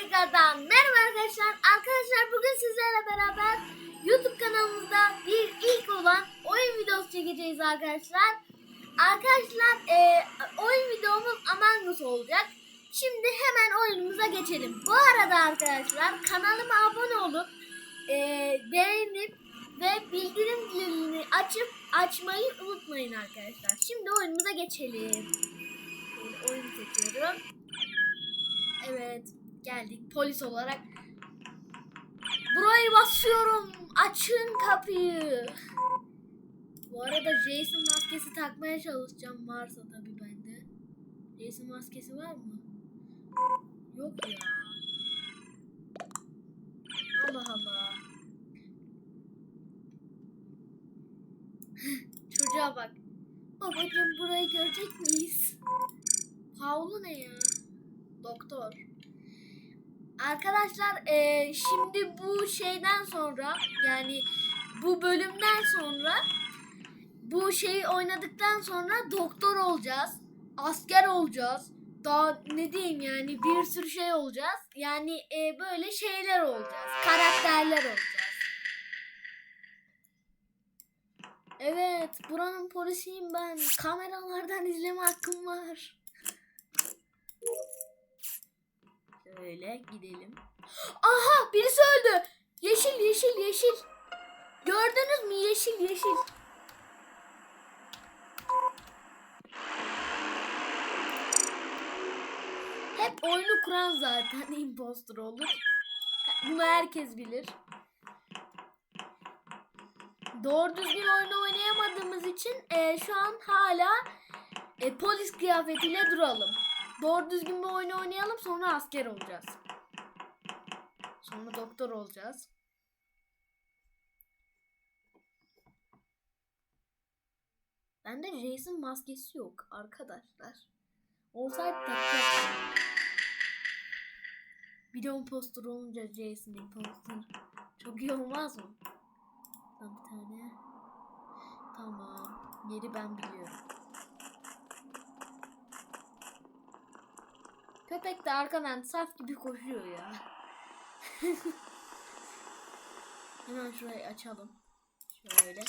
tekrardan merhaba arkadaşlar. Arkadaşlar bugün sizlerle beraber YouTube kanalımızda bir ilk olan oyun videosu çekeceğiz arkadaşlar. Arkadaşlar e, oyun videomuz Among Us olacak. Şimdi hemen oyunumuza geçelim. Bu arada arkadaşlar kanalıma abone olup e, beğenip ve bildirim zilini açıp açmayı unutmayın arkadaşlar. Şimdi oyunumuza geçelim. Şöyle oyun seçiyorum. Evet geldik polis olarak. Burayı basıyorum. Açın kapıyı. Bu arada Jason maskesi takmaya çalışacağım. Varsa tabii bende. Jason maskesi var mı? Yok ya. Allah Allah. Çocuğa bak. Babacım burayı görecek miyiz? Havlu ne ya? Doktor. Arkadaşlar eee, şimdi bu şeyden sonra yani bu bölümden sonra bu şeyi oynadıktan sonra doktor olacağız. Asker olacağız. Daha ne diyeyim yani bir sürü şey olacağız. Yani eee, böyle şeyler olacağız. Karakterler olacağız. Evet buranın polisiyim ben. Kameralardan izleme hakkım var. Şöyle gidelim. Aha birisi öldü. Yeşil yeşil yeşil. Gördünüz mü yeşil yeşil. Hep oyunu kuran zaten impostor olur. Bunu herkes bilir. Doğru düzgün oyunu oynayamadığımız için e, şu an hala e, polis kıyafetiyle duralım. Doğru düzgün bir oyunu oynayalım sonra asker olacağız. Sonra doktor olacağız. Bende Jason maskesi yok arkadaşlar. Olsaydı takacaktım. Bir de impostor olunca Jason impostor. Çok iyi olmaz mı? Tam bir tane. Tamam. Yeri ben biliyorum. Köpek de arkadan saf gibi koşuyor ya. Hemen şurayı açalım. Şöyle.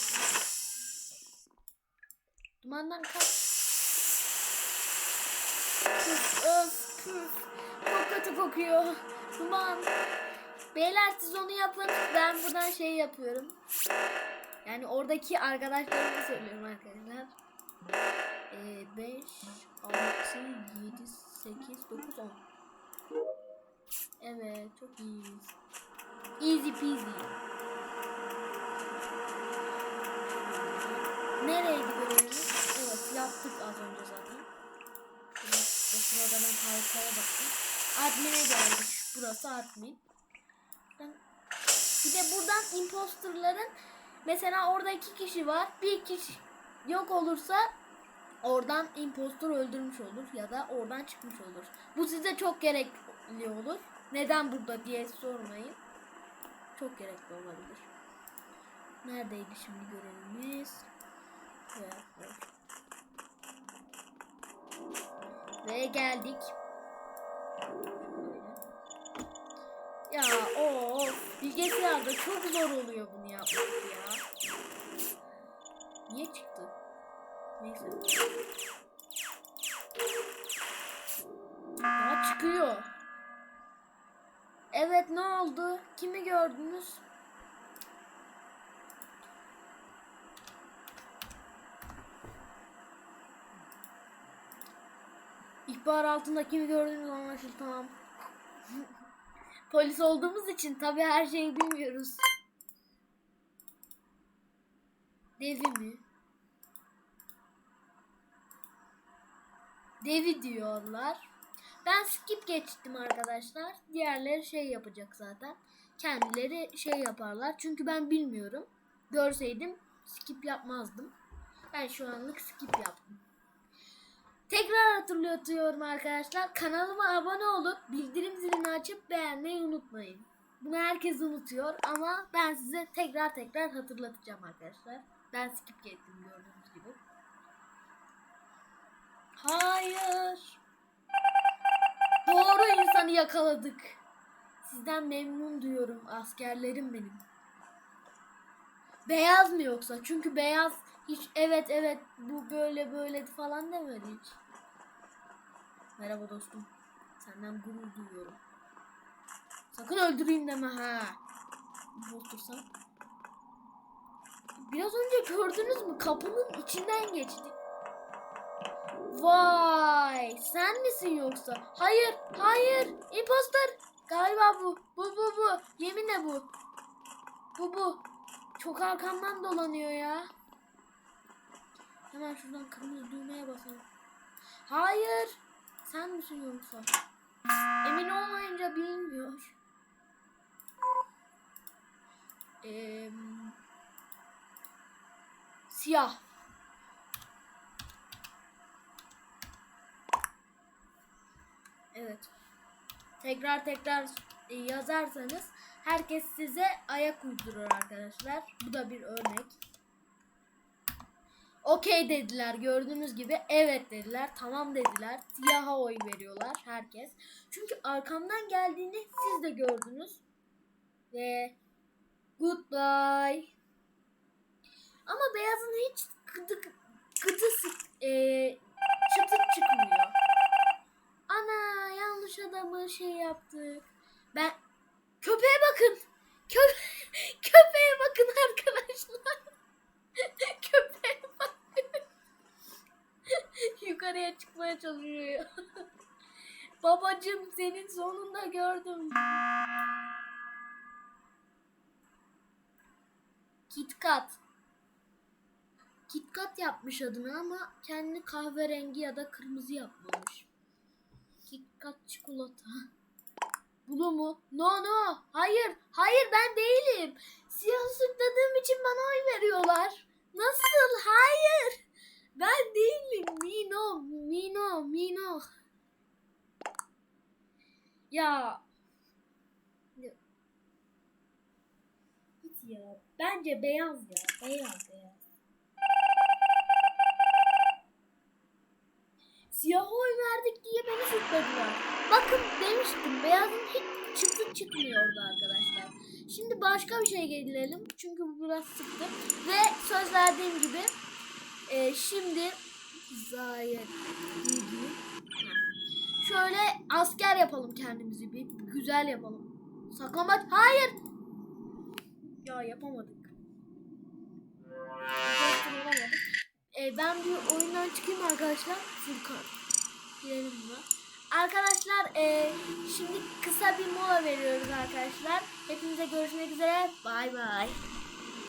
Dumandan kaç. Püf, öf. Çok kötü kokuyor. Duman. Beyler siz onu yapın. Ben buradan şey yapıyorum. Yani oradaki arkadaşlarıma söylüyorum arkadaşlar. 5, 6, 7, 8, 9, 10. Evet çok iyiyiz. Easy peasy. Nereydi görevimiz? Evet yaptık az önce zaten. O sırada ben haritaya baktım. Admin'e geldik. Burası admin. Bir de buradan imposterların mesela orada iki kişi var. Bir kişi yok olursa oradan impostor öldürmüş olur ya da oradan çıkmış olur. Bu size çok gerekli olur. Neden burada diye sormayın. Çok gerekli olabilir. Neredeydi şimdi görevimiz? Ve geldik. Ya of bilgisayarda çok zor oluyor bunu yapmak ya. Niye çıktı? Neyse. Ya çıkıyor. Evet ne oldu? Kimi gördünüz? İhbar altında kimi gördünüz anlaşıldı tamam. Polis olduğumuz için tabii her şeyi bilmiyoruz. Devi mi? Devi diyorlar. Ben skip geçtim arkadaşlar. Diğerleri şey yapacak zaten. Kendileri şey yaparlar. Çünkü ben bilmiyorum. Görseydim skip yapmazdım. Ben şu anlık skip yaptım. Tekrar hatırlatıyorum arkadaşlar. Kanalıma abone olup bildirim zilini açıp beğenmeyi unutmayın. Bunu herkes unutuyor ama ben size tekrar tekrar hatırlatacağım arkadaşlar. Ben skip geçtim gördüğünüz gibi. Hayır. Doğru insanı yakaladık. Sizden memnun duyuyorum askerlerim benim. Beyaz mı yoksa? Çünkü beyaz hiç evet evet bu böyle böyle falan demedi hiç. Merhaba dostum. Senden gurur duyuyorum. Sakın öldüreyim deme ha. Otursan. Biraz önce gördünüz mü? Kapının içinden geçti. Vay, sen misin yoksa? Hayır, hayır, imposter. Galiba bu, bu, bu, bu. Yeminle bu. Bu, bu. Çok arkamdan dolanıyor ya. Hemen şuradan kırmızı düğmeye basalım. Hayır, sen misin yoksa? Emin olmayınca bilmiyor. Eee... Siyah. Evet. Tekrar tekrar e, yazarsanız herkes size ayak uydurur arkadaşlar. Bu da bir örnek. Okey dediler gördüğünüz gibi. Evet dediler. Tamam dediler. Siyaha oy veriyorlar herkes. Çünkü arkamdan geldiğini siz de gördünüz. Ve goodbye. Ama beyazın hiç kıtı, kıtısı e, çıtık çıkmıyor. Ana yanlış adamı şey yaptık. Ben köpeğe bakın. Kö köpeğe bakın arkadaşlar. köpeğe bakın. Yukarıya çıkmaya çalışıyor. Babacım senin sonunda gördüm. KitKat. KitKat yapmış adını ama kendi kahverengi ya da kırmızı yapmamış. KitKat çikolata. Bunu mu? No no. Hayır. Hayır ben değilim. Siyah sütladığım için bana oy veriyorlar. Nasıl? Hayır. Ben değilim. Mino. Mino. Mino. Ya. Ya. Bence beyaz ya. Beyaz beyaz. Siyah oy verdik diye beni suçladılar. Bakın demiştim beyazın hiç çıtı çıkmıyordu arkadaşlar. Şimdi başka bir şey gelelim. Çünkü bu biraz sıktı. Ve söz verdiğim gibi e, şimdi Zayet. Şöyle asker yapalım kendimizi bir güzel yapalım. Saklamaç hayır. Ya yapamadık. E, ben bir oyundan çıkayım arkadaşlar. Furkan. Girelim buna. Arkadaşlar e, şimdi kısa bir mola veriyoruz arkadaşlar. Hepinize görüşmek üzere. Bay bay.